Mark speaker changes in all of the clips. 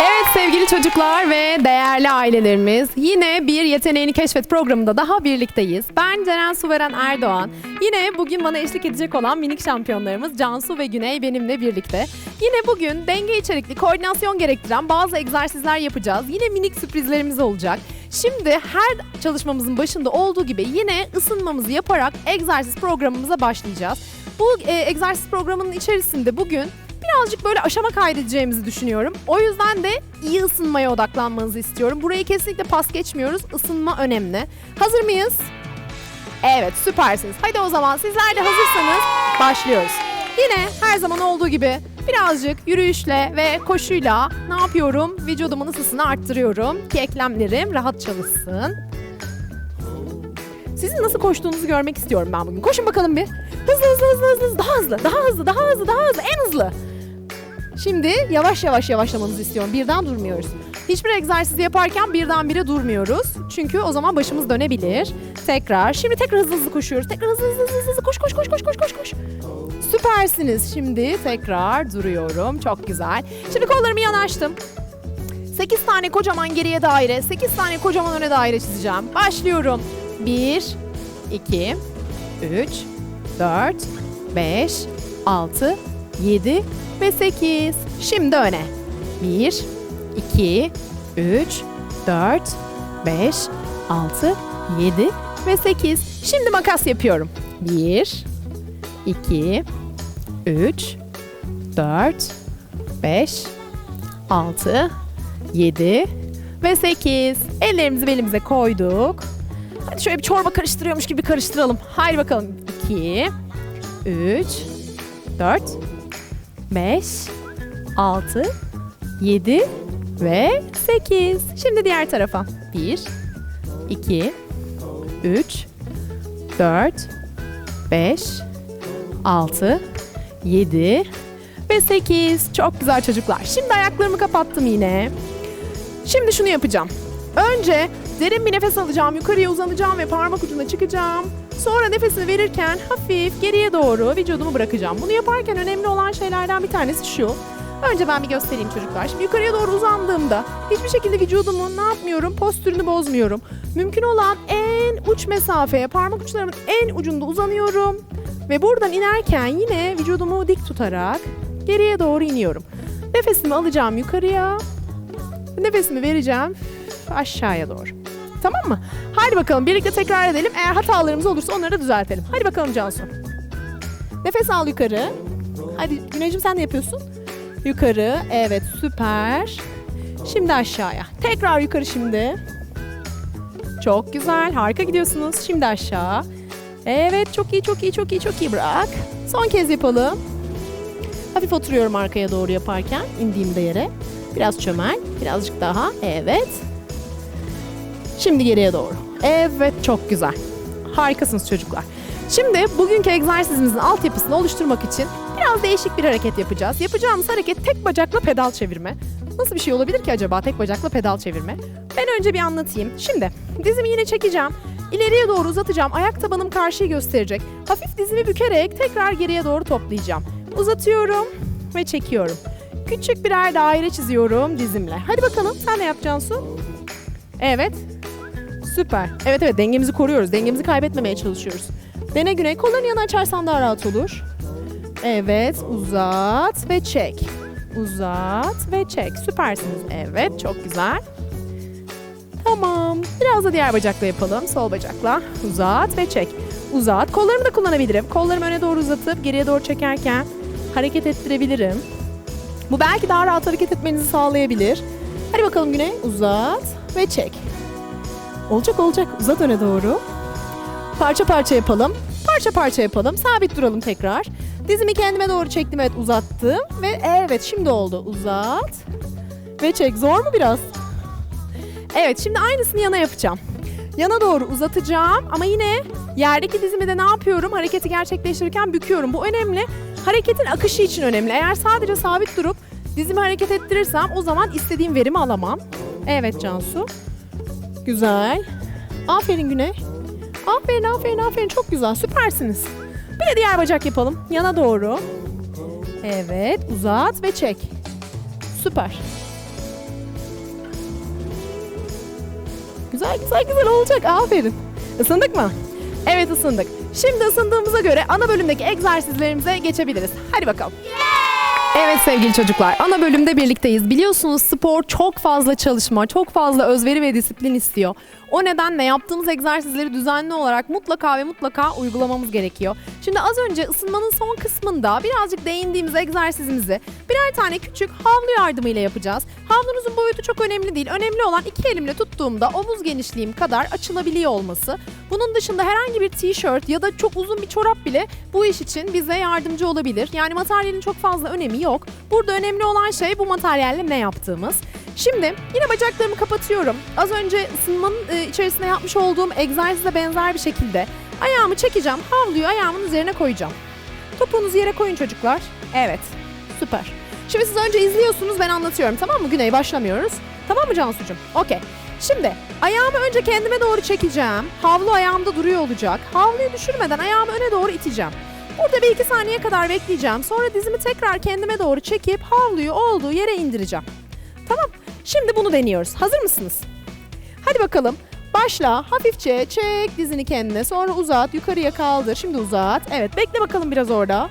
Speaker 1: Evet sevgili çocuklar ve değerli ailelerimiz yine bir Yeteneğini Keşfet programında daha birlikteyiz. Ben Ceren Suveren Erdoğan. Yine bugün bana eşlik edecek olan minik şampiyonlarımız Cansu ve Güney benimle birlikte. Yine bugün denge içerikli koordinasyon gerektiren bazı egzersizler yapacağız. Yine minik sürprizlerimiz olacak. Şimdi her çalışmamızın başında olduğu gibi yine ısınmamızı yaparak egzersiz programımıza başlayacağız. Bu e, egzersiz programının içerisinde bugün birazcık böyle aşama kaydedeceğimizi düşünüyorum. O yüzden de iyi ısınmaya odaklanmanızı istiyorum. Burayı kesinlikle pas geçmiyoruz. Isınma önemli. Hazır mıyız? Evet süpersiniz. Hadi o zaman sizler de hazırsanız başlıyoruz. Yine her zaman olduğu gibi birazcık yürüyüşle ve koşuyla ne yapıyorum? Vücudumun ısısını arttırıyorum ki eklemlerim rahat çalışsın. Sizin nasıl koştuğunuzu görmek istiyorum ben bugün. Koşun bakalım bir. Hızlı hızlı hızlı hızlı, daha hızlı daha hızlı daha hızlı daha hızlı en hızlı. Şimdi yavaş yavaş yavaşlamanızı istiyorum. Birden durmuyoruz. Hiçbir egzersizi yaparken birdenbire durmuyoruz. Çünkü o zaman başımız dönebilir. Tekrar. Şimdi tekrar hızlı hızlı koşuyoruz. Tekrar hızlı hızlı hızlı, hızlı. koş koş koş koş koş koş koş. Süpersiniz. Şimdi tekrar duruyorum. Çok güzel. Şimdi kollarımı yanaştım. 8 tane kocaman geriye daire, 8 tane kocaman öne daire çizeceğim. Başlıyorum. 1, 2, 3, 4, 5, 6, 7 ve 8. Şimdi öne. 1, 2, 3, 4, 5, 6, 7 ve 8. Şimdi makas yapıyorum. 1, 2, 3, 4, 5, 6, 7 ve 8. Ellerimizi belimize koyduk. Hadi şöyle bir çorba karıştırıyormuş gibi karıştıralım. Haydi bakalım. 2, 3, 4, 5, 6, 7 ve 8. Şimdi diğer tarafa. 1, 2, 3, 4, 5, 6, 7 ve 8. Çok güzel çocuklar. Şimdi ayaklarımı kapattım yine. Şimdi şunu yapacağım. Önce derin bir nefes alacağım, yukarıya uzanacağım ve parmak ucuna çıkacağım. Sonra nefesini verirken hafif geriye doğru vücudumu bırakacağım. Bunu yaparken önemli olan şeylerden bir tanesi şu. Önce ben bir göstereyim çocuklar. Şimdi yukarıya doğru uzandığımda hiçbir şekilde vücudumu ne yapmıyorum? Postürünü bozmuyorum. Mümkün olan en uç mesafeye parmak uçlarımın en ucunda uzanıyorum. Ve buradan inerken yine vücudumu dik tutarak geriye doğru iniyorum. Nefesimi alacağım yukarıya. Nefesimi vereceğim aşağıya doğru. Tamam mı? Hadi bakalım birlikte tekrar edelim. Eğer hatalarımız olursa onları da düzeltelim. Hadi bakalım Cansu. Nefes al yukarı. Hadi Güneyciğim sen de yapıyorsun. Yukarı. Evet süper. Şimdi aşağıya. Tekrar yukarı şimdi. Çok güzel. Harika gidiyorsunuz. Şimdi aşağı. Evet çok iyi çok iyi çok iyi çok iyi bırak. Son kez yapalım. Hafif oturuyorum arkaya doğru yaparken indiğimde yere. Biraz çömel, birazcık daha. Evet. Şimdi geriye doğru. Evet, çok güzel. Harikasınız çocuklar. Şimdi bugünkü egzersizimizin altyapısını oluşturmak için biraz değişik bir hareket yapacağız. Yapacağımız hareket tek bacakla pedal çevirme. Nasıl bir şey olabilir ki acaba tek bacakla pedal çevirme? Ben önce bir anlatayım. Şimdi dizimi yine çekeceğim. İleriye doğru uzatacağım. Ayak tabanım karşıyı gösterecek. Hafif dizimi bükerek tekrar geriye doğru toplayacağım. Uzatıyorum ve çekiyorum. Küçük birer daire çiziyorum dizimle. Hadi bakalım sen ne yapacaksın Su? Evet. Süper. Evet evet dengemizi koruyoruz. Dengemizi kaybetmemeye çalışıyoruz. Dene Güney. Kollarını yana açarsan daha rahat olur. Evet. Uzat ve çek. Uzat ve çek. Süpersiniz. Evet. Çok güzel. Tamam. Biraz da diğer bacakla yapalım. Sol bacakla. Uzat ve çek. Uzat. Kollarımı da kullanabilirim. Kollarımı öne doğru uzatıp geriye doğru çekerken hareket ettirebilirim. Bu belki daha rahat hareket etmenizi sağlayabilir. Hadi bakalım Güney. Uzat ve çek. Olacak olacak. Uzat öne doğru. Parça parça yapalım. Parça parça yapalım. Sabit duralım tekrar. Dizimi kendime doğru çektim. Evet uzattım. Ve evet şimdi oldu. Uzat. ve çek. Zor mu biraz? Evet şimdi aynısını yana yapacağım. Yana doğru uzatacağım ama yine yerdeki dizimi de ne yapıyorum? Hareketi gerçekleştirirken büküyorum. Bu önemli. Hareketin akışı için önemli. Eğer sadece sabit durup dizimi hareket ettirirsem o zaman istediğim verimi alamam. Evet Cansu. Güzel. Aferin Güney. Aferin aferin aferin çok güzel süpersiniz. Bir de diğer bacak yapalım. Yana doğru. Evet uzat ve çek. Süper. Güzel güzel güzel olacak. Aferin. Isındık mı? Evet ısındık. Şimdi ısındığımıza göre ana bölümdeki egzersizlerimize geçebiliriz. Hadi bakalım. Evet sevgili çocuklar, ana bölümde birlikteyiz. Biliyorsunuz spor çok fazla çalışma, çok fazla özveri ve disiplin istiyor. O nedenle yaptığımız egzersizleri düzenli olarak mutlaka ve mutlaka uygulamamız gerekiyor. Şimdi az önce ısınmanın son kısmında birazcık değindiğimiz egzersizimizi birer tane küçük havlu yardımıyla yapacağız. Havlunuzun boyutu çok önemli değil. Önemli olan iki elimle tuttuğumda omuz genişliğim kadar açılabiliyor olması. Bunun dışında herhangi bir tişört ya da çok uzun bir çorap bile bu iş için bize yardımcı olabilir. Yani materyalin çok fazla önemi yok. Burada önemli olan şey bu materyalle ne yaptığımız. Şimdi yine bacaklarımı kapatıyorum. Az önce ısınmanın e, içerisinde yapmış olduğum egzersize benzer bir şekilde ayağımı çekeceğim. Havluyu ayağımın üzerine koyacağım. Topuğunuzu yere koyun çocuklar. Evet. Süper. Şimdi siz önce izliyorsunuz ben anlatıyorum tamam mı? Güney başlamıyoruz. Tamam mı Cansucuğum? Okey. Şimdi ayağımı önce kendime doğru çekeceğim. Havlu ayağımda duruyor olacak. Havluyu düşürmeden ayağımı öne doğru iteceğim. Burada bir iki saniye kadar bekleyeceğim. Sonra dizimi tekrar kendime doğru çekip havluyu olduğu yere indireceğim. Şimdi bunu deniyoruz. Hazır mısınız? Hadi bakalım. Başla. Hafifçe çek dizini kendine. Sonra uzat. Yukarıya kaldır. Şimdi uzat. Evet bekle bakalım biraz orada.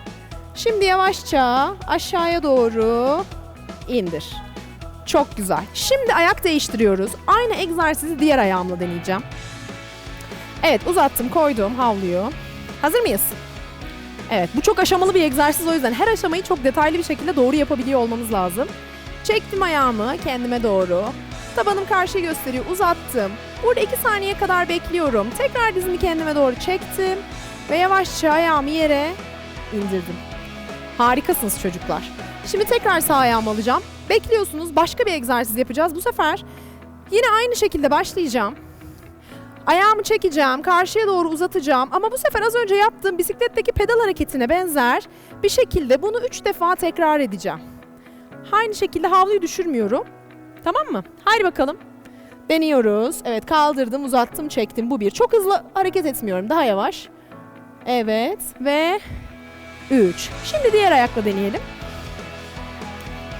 Speaker 1: Şimdi yavaşça aşağıya doğru indir. Çok güzel. Şimdi ayak değiştiriyoruz. Aynı egzersizi diğer ayağımla deneyeceğim. Evet uzattım koydum havluyu. Hazır mıyız? Evet bu çok aşamalı bir egzersiz o yüzden her aşamayı çok detaylı bir şekilde doğru yapabiliyor olmamız lazım. Çektim ayağımı kendime doğru. Tabanım karşıya gösteriyor. Uzattım. Burada iki saniye kadar bekliyorum. Tekrar dizimi kendime doğru çektim. Ve yavaşça ayağımı yere indirdim. Harikasınız çocuklar. Şimdi tekrar sağ ayağımı alacağım. Bekliyorsunuz. Başka bir egzersiz yapacağız. Bu sefer yine aynı şekilde başlayacağım. Ayağımı çekeceğim, karşıya doğru uzatacağım ama bu sefer az önce yaptığım bisikletteki pedal hareketine benzer bir şekilde bunu 3 defa tekrar edeceğim. Aynı şekilde havluyu düşürmüyorum. Tamam mı? Haydi bakalım. Deniyoruz. Evet kaldırdım, uzattım, çektim. Bu bir. Çok hızlı hareket etmiyorum. Daha yavaş. Evet ve 3. Şimdi diğer ayakla deneyelim.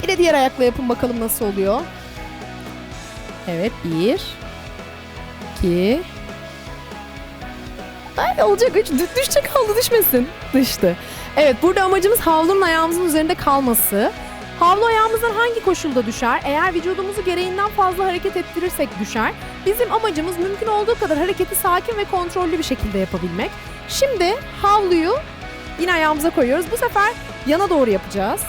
Speaker 1: Bir de diğer ayakla yapın bakalım nasıl oluyor. Evet 1 2 Ay olacak 3 düşecek havlu düşmesin. Düştü. Evet burada amacımız havlunun ayağımızın üzerinde kalması. Havlu ayağımızdan hangi koşulda düşer? Eğer vücudumuzu gereğinden fazla hareket ettirirsek düşer. Bizim amacımız mümkün olduğu kadar hareketi sakin ve kontrollü bir şekilde yapabilmek. Şimdi havluyu yine ayağımıza koyuyoruz. Bu sefer yana doğru yapacağız.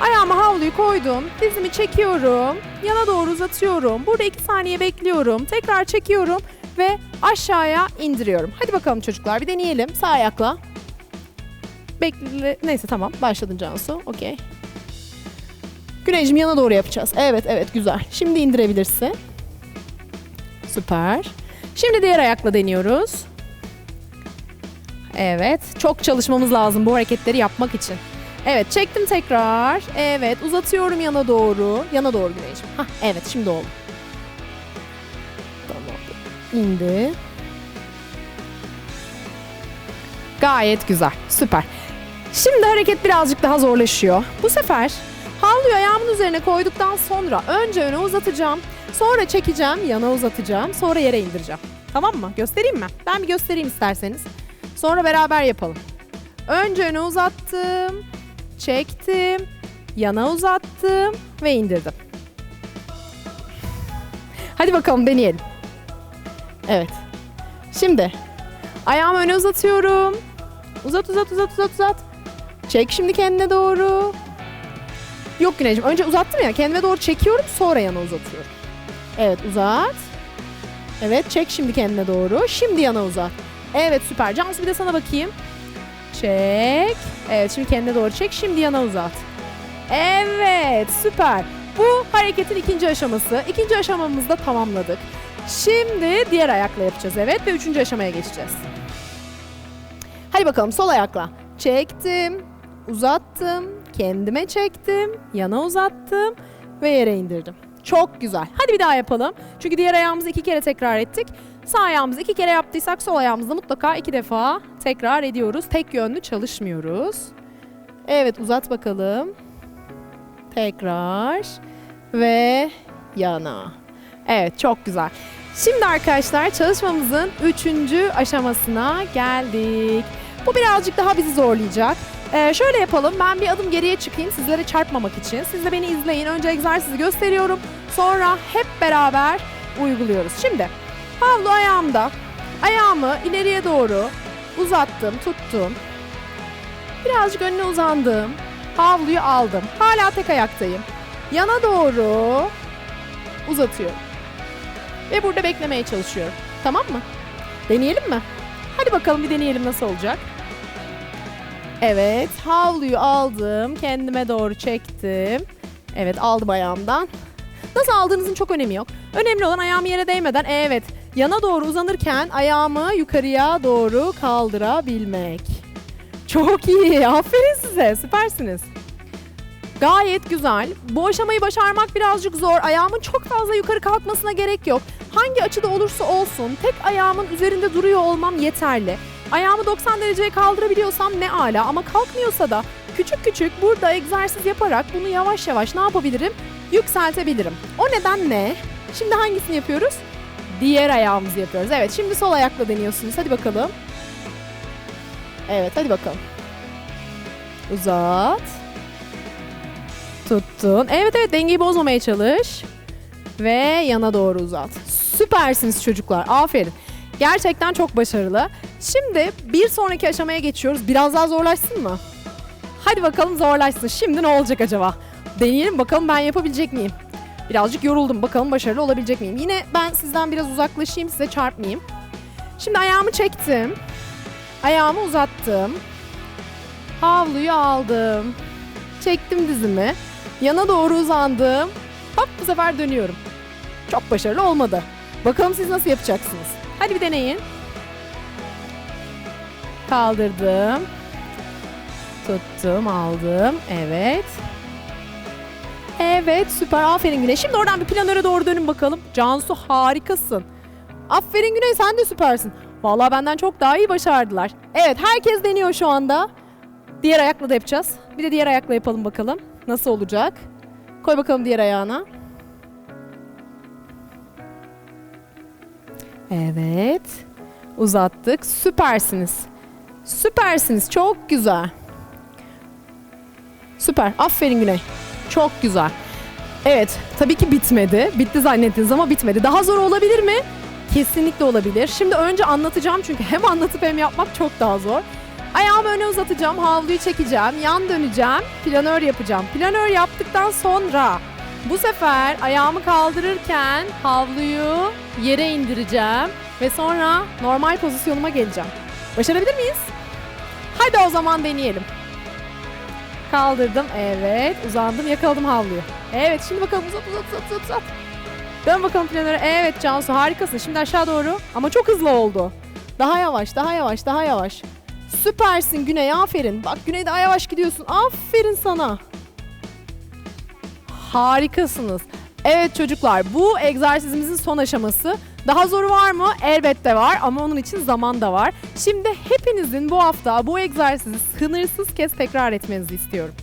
Speaker 1: Ayağıma havluyu koydum. Dizimi çekiyorum. Yana doğru uzatıyorum. Burada iki saniye bekliyorum. Tekrar çekiyorum ve aşağıya indiriyorum. Hadi bakalım çocuklar bir deneyelim. Sağ ayakla. Bekle. Neyse tamam. Başladın Cansu. Okey. Güneyciğim yana doğru yapacağız. Evet evet güzel. Şimdi indirebilirsin. Süper. Şimdi diğer ayakla deniyoruz. Evet. Çok çalışmamız lazım bu hareketleri yapmak için. Evet çektim tekrar. Evet uzatıyorum yana doğru. Yana doğru Güneyciğim. Hah evet şimdi oldu. Tamam. İndi. Gayet güzel. Süper. Şimdi hareket birazcık daha zorlaşıyor. Bu sefer havluyu ayağımın üzerine koyduktan sonra önce öne uzatacağım. Sonra çekeceğim, yana uzatacağım. Sonra yere indireceğim. Tamam mı? Göstereyim mi? Ben bir göstereyim isterseniz. Sonra beraber yapalım. Önce öne uzattım. Çektim. Yana uzattım ve indirdim. Hadi bakalım deneyelim. Evet. Şimdi ayağımı öne uzatıyorum. Uzat uzat uzat uzat uzat. Çek şimdi kendine doğru. Yok Güneyciğim önce uzattım ya kendime doğru çekiyorum sonra yana uzatıyorum. Evet uzat. Evet çek şimdi kendine doğru. Şimdi yana uzat. Evet süper. Cansu bir de sana bakayım. Çek. Evet şimdi kendine doğru çek. Şimdi yana uzat. Evet süper. Bu hareketin ikinci aşaması. İkinci aşamamızı da tamamladık. Şimdi diğer ayakla yapacağız evet ve üçüncü aşamaya geçeceğiz. Hadi bakalım sol ayakla. Çektim, uzattım, kendime çektim, yana uzattım ve yere indirdim. Çok güzel. Hadi bir daha yapalım. Çünkü diğer ayağımızı iki kere tekrar ettik. Sağ ayağımızı iki kere yaptıysak sol ayağımızı mutlaka iki defa tekrar ediyoruz. Tek yönlü çalışmıyoruz. Evet uzat bakalım. Tekrar ve yana. Evet çok güzel. Şimdi arkadaşlar çalışmamızın üçüncü aşamasına geldik. Bu birazcık daha bizi zorlayacak. Ee, şöyle yapalım. Ben bir adım geriye çıkayım sizlere çarpmamak için. Siz de beni izleyin. Önce egzersizi gösteriyorum. Sonra hep beraber uyguluyoruz. Şimdi havlu ayağımda. Ayağımı ileriye doğru uzattım, tuttum. Birazcık önüne uzandım. Havluyu aldım. Hala tek ayaktayım. Yana doğru uzatıyorum. Ve burada beklemeye çalışıyorum. Tamam mı? Deneyelim mi? Hadi bakalım bir deneyelim nasıl olacak. Evet, havluyu aldım, kendime doğru çektim. Evet, aldım ayağımdan. Nasıl aldığınızın çok önemi yok. Önemli olan ayağım yere değmeden, evet, yana doğru uzanırken ayağımı yukarıya doğru kaldırabilmek. Çok iyi, aferin size, süpersiniz. Gayet güzel. Bu aşamayı başarmak birazcık zor. Ayağımın çok fazla yukarı kalkmasına gerek yok. Hangi açıda olursa olsun tek ayağımın üzerinde duruyor olmam yeterli. Ayağımı 90 dereceye kaldırabiliyorsam ne ala ama kalkmıyorsa da küçük küçük burada egzersiz yaparak bunu yavaş yavaş ne yapabilirim? Yükseltebilirim. O nedenle şimdi hangisini yapıyoruz? Diğer ayağımızı yapıyoruz. Evet şimdi sol ayakla deniyorsunuz. Hadi bakalım. Evet hadi bakalım. Uzat. Tuttun. Evet evet dengeyi bozmamaya çalış. Ve yana doğru uzat. Süpersiniz çocuklar. Aferin. Gerçekten çok başarılı. Şimdi bir sonraki aşamaya geçiyoruz. Biraz daha zorlaşsın mı? Hadi bakalım zorlaşsın. Şimdi ne olacak acaba? Deneyelim bakalım ben yapabilecek miyim? Birazcık yoruldum. Bakalım başarılı olabilecek miyim? Yine ben sizden biraz uzaklaşayım size çarpmayayım. Şimdi ayağımı çektim. Ayağımı uzattım. Havluyu aldım. Çektim dizimi. Yana doğru uzandım. Hop bu sefer dönüyorum. Çok başarılı olmadı. Bakalım siz nasıl yapacaksınız? Hadi bir deneyin. Kaldırdım. Tuttum, aldım. Evet. Evet, süper. Aferin Güney. Şimdi oradan bir planöre doğru dönün bakalım. Cansu harikasın. Aferin Güney, sen de süpersin. Vallahi benden çok daha iyi başardılar. Evet, herkes deniyor şu anda. Diğer ayakla da yapacağız. Bir de diğer ayakla yapalım bakalım. Nasıl olacak? Koy bakalım diğer ayağına. Evet. Uzattık. Süpersiniz. Süpersiniz. Çok güzel. Süper. Aferin Güney. Çok güzel. Evet. Tabii ki bitmedi. Bitti zannettiniz ama bitmedi. Daha zor olabilir mi? Kesinlikle olabilir. Şimdi önce anlatacağım çünkü hem anlatıp hem yapmak çok daha zor. Ayağımı öne uzatacağım, havluyu çekeceğim, yan döneceğim, planör yapacağım. Planör yaptıktan sonra bu sefer ayağımı kaldırırken havluyu yere indireceğim ve sonra normal pozisyonuma geleceğim. Başarabilir miyiz? Hadi o zaman deneyelim. Kaldırdım, evet. Uzandım, yakaladım havluyu. Evet, şimdi bakalım uzat, uzat, uzat, uzat. Dön bakalım planöre. Evet Cansu harikasın. Şimdi aşağı doğru. Ama çok hızlı oldu. Daha yavaş, daha yavaş, daha yavaş. Süpersin Güney, aferin. Bak Güney daha yavaş gidiyorsun. Aferin sana. Harikasınız. Evet çocuklar, bu egzersizimizin son aşaması. Daha zoru var mı? Elbette var ama onun için zaman da var. Şimdi hepinizin bu hafta bu egzersizi sınırsız kez tekrar etmenizi istiyorum.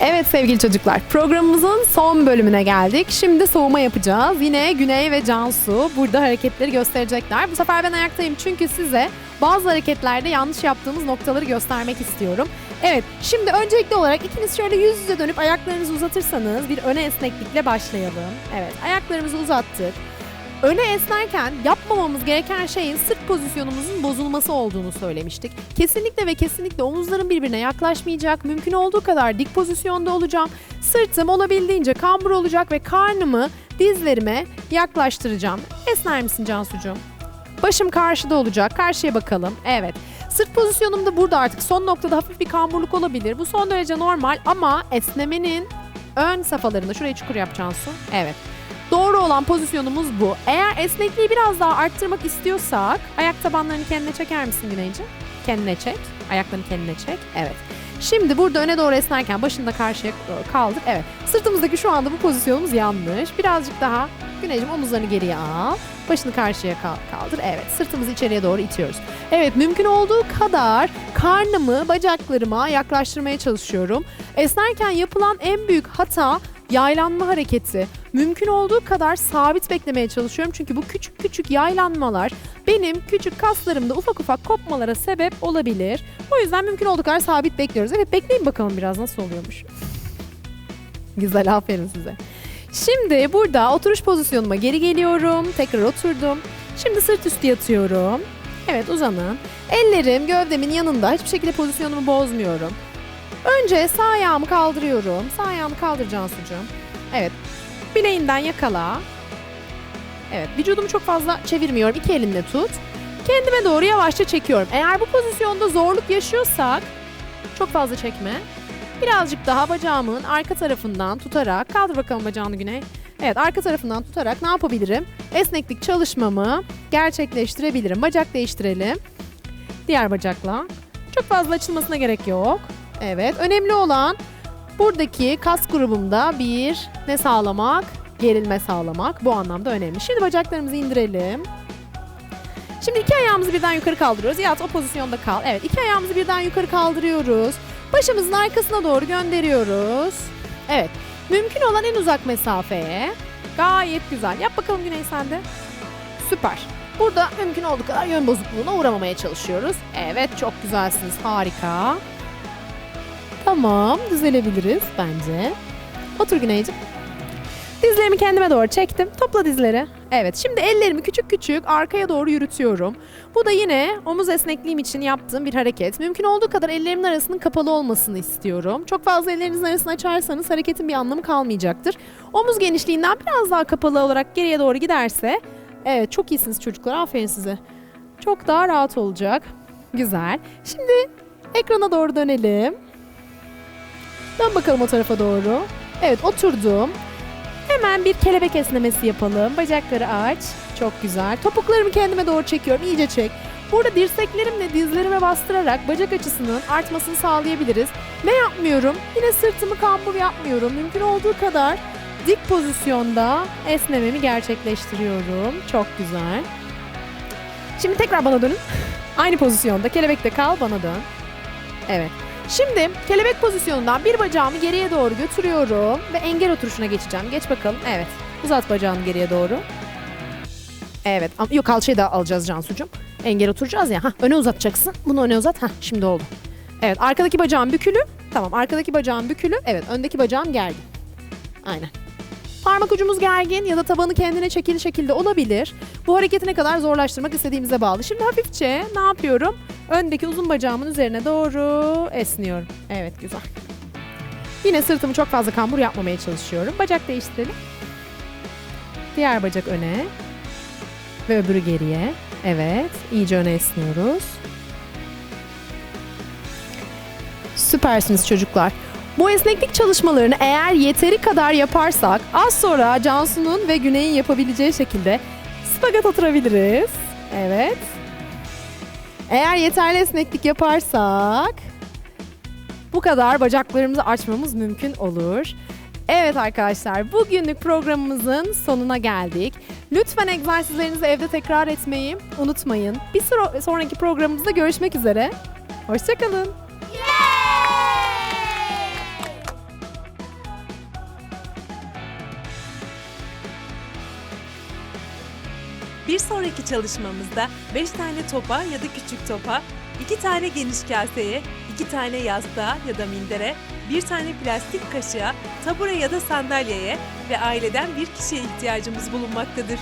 Speaker 1: Evet sevgili çocuklar, programımızın son bölümüne geldik. Şimdi soğuma yapacağız. Yine Güney ve Cansu burada hareketleri gösterecekler. Bu sefer ben ayaktayım çünkü size bazı hareketlerde yanlış yaptığımız noktaları göstermek istiyorum. Evet, şimdi öncelikli olarak ikiniz şöyle yüz yüze dönüp ayaklarınızı uzatırsanız bir öne esneklikle başlayalım. Evet, ayaklarımızı uzattık. Öne esnerken yapmamamız gereken şeyin sırt pozisyonumuzun bozulması olduğunu söylemiştik. Kesinlikle ve kesinlikle omuzlarım birbirine yaklaşmayacak. Mümkün olduğu kadar dik pozisyonda olacağım. Sırtım olabildiğince kambur olacak ve karnımı dizlerime yaklaştıracağım. Esner misin Cansucuğum? Başım karşıda olacak. Karşıya bakalım. Evet. Sırt pozisyonumda burada artık son noktada hafif bir kamburluk olabilir. Bu son derece normal ama esnemenin ön safhalarında şurayı çukur yapacaksın. Evet. Doğru olan pozisyonumuz bu. Eğer esnekliği biraz daha arttırmak istiyorsak ayak tabanlarını kendine çeker misin Güneyciğim? Kendine çek. Ayaklarını kendine çek. Evet. Şimdi burada öne doğru esnerken başını da karşıya e, kaldır. Evet. Sırtımızdaki şu anda bu pozisyonumuz yanlış. Birazcık daha Güneyciğim omuzlarını geriye al. Başını karşıya kal- kaldır. Evet. Sırtımızı içeriye doğru itiyoruz. Evet. Mümkün olduğu kadar karnımı bacaklarıma yaklaştırmaya çalışıyorum. Esnerken yapılan en büyük hata yaylanma hareketi. Mümkün olduğu kadar sabit beklemeye çalışıyorum. Çünkü bu küçük küçük yaylanmalar benim küçük kaslarımda ufak ufak kopmalara sebep olabilir. O yüzden mümkün olduğu kadar sabit bekliyoruz. Evet bekleyin bakalım biraz nasıl oluyormuş. Güzel aferin size. Şimdi burada oturuş pozisyonuma geri geliyorum. Tekrar oturdum. Şimdi sırt üstü yatıyorum. Evet uzanın. Ellerim gövdemin yanında. Hiçbir şekilde pozisyonumu bozmuyorum. Önce sağ ayağımı kaldırıyorum. Sağ ayağımı kaldıracağım sucuğum. Evet. Bileğinden yakala. Evet. Vücudumu çok fazla çevirmiyorum. İki elimle tut. Kendime doğru yavaşça çekiyorum. Eğer bu pozisyonda zorluk yaşıyorsak çok fazla çekme. Birazcık daha bacağımın arka tarafından tutarak kaldır bakalım bacağını Güney. Evet arka tarafından tutarak ne yapabilirim? Esneklik çalışmamı gerçekleştirebilirim. Bacak değiştirelim. Diğer bacakla. Çok fazla açılmasına gerek yok. Evet önemli olan buradaki kas grubumda bir ne sağlamak? Gerilme sağlamak. Bu anlamda önemli. Şimdi bacaklarımızı indirelim. Şimdi iki ayağımızı birden yukarı kaldırıyoruz. Yat o pozisyonda kal. Evet iki ayağımızı birden yukarı kaldırıyoruz. Başımızın arkasına doğru gönderiyoruz. Evet. Mümkün olan en uzak mesafeye. Gayet güzel. Yap bakalım Güney sen de. Süper. Burada mümkün olduğu kadar yön bozukluğuna uğramamaya çalışıyoruz. Evet çok güzelsiniz. Harika. Tamam düzelebiliriz bence. Otur Güneyciğim. Dizlerimi kendime doğru çektim. Topla dizleri. Evet şimdi ellerimi küçük küçük arkaya doğru yürütüyorum. Bu da yine omuz esnekliğim için yaptığım bir hareket. Mümkün olduğu kadar ellerimin arasının kapalı olmasını istiyorum. Çok fazla ellerinizin arasını açarsanız hareketin bir anlamı kalmayacaktır. Omuz genişliğinden biraz daha kapalı olarak geriye doğru giderse evet çok iyisiniz çocuklar aferin size. Çok daha rahat olacak. Güzel. Şimdi ekrana doğru dönelim. Dön bakalım o tarafa doğru. Evet oturdum. Hemen bir kelebek esnemesi yapalım. Bacakları aç. Çok güzel. Topuklarımı kendime doğru çekiyorum. İyice çek. Burada dirseklerimle dizlerime bastırarak bacak açısının artmasını sağlayabiliriz. Ne yapmıyorum? Yine sırtımı kambur yapmıyorum. Mümkün olduğu kadar dik pozisyonda esnememi gerçekleştiriyorum. Çok güzel. Şimdi tekrar bana dönün. Aynı pozisyonda kelebekte kal bana dön. Evet. Şimdi kelebek pozisyonundan bir bacağımı geriye doğru götürüyorum ve engel oturuşuna geçeceğim. Geç bakalım. Evet. Uzat bacağını geriye doğru. Evet. Yok kalçayı da alacağız Cansucuğum. Engel oturacağız ya. Hah, öne uzatacaksın. Bunu öne uzat. Hah, şimdi oldu. Evet. Arkadaki bacağım bükülü. Tamam. Arkadaki bacağım bükülü. Evet. Öndeki bacağım gergin. Aynen. Parmak ucumuz gergin ya da tabanı kendine çekili şekilde olabilir. Bu hareketi ne kadar zorlaştırmak istediğimize bağlı. Şimdi hafifçe ne yapıyorum? Öndeki uzun bacağımın üzerine doğru esniyorum. Evet güzel. Yine sırtımı çok fazla kambur yapmamaya çalışıyorum. Bacak değiştirelim. Diğer bacak öne. Ve öbürü geriye. Evet. iyice öne esniyoruz. Süpersiniz çocuklar. Bu esneklik çalışmalarını eğer yeteri kadar yaparsak az sonra Cansu'nun ve Güney'in yapabileceği şekilde spagat oturabiliriz. Evet. Eğer yeterli esneklik yaparsak bu kadar bacaklarımızı açmamız mümkün olur. Evet arkadaşlar bugünlük programımızın sonuna geldik. Lütfen egzersizlerinizi evde tekrar etmeyi unutmayın. Bir sonraki programımızda görüşmek üzere. Hoşçakalın.
Speaker 2: Bir sonraki çalışmamızda 5 tane topa ya da küçük topa, 2 tane geniş kaseye, 2 tane yastığa ya da mindere, 1 tane plastik kaşığa, tabure ya da sandalyeye ve aileden bir kişiye ihtiyacımız bulunmaktadır.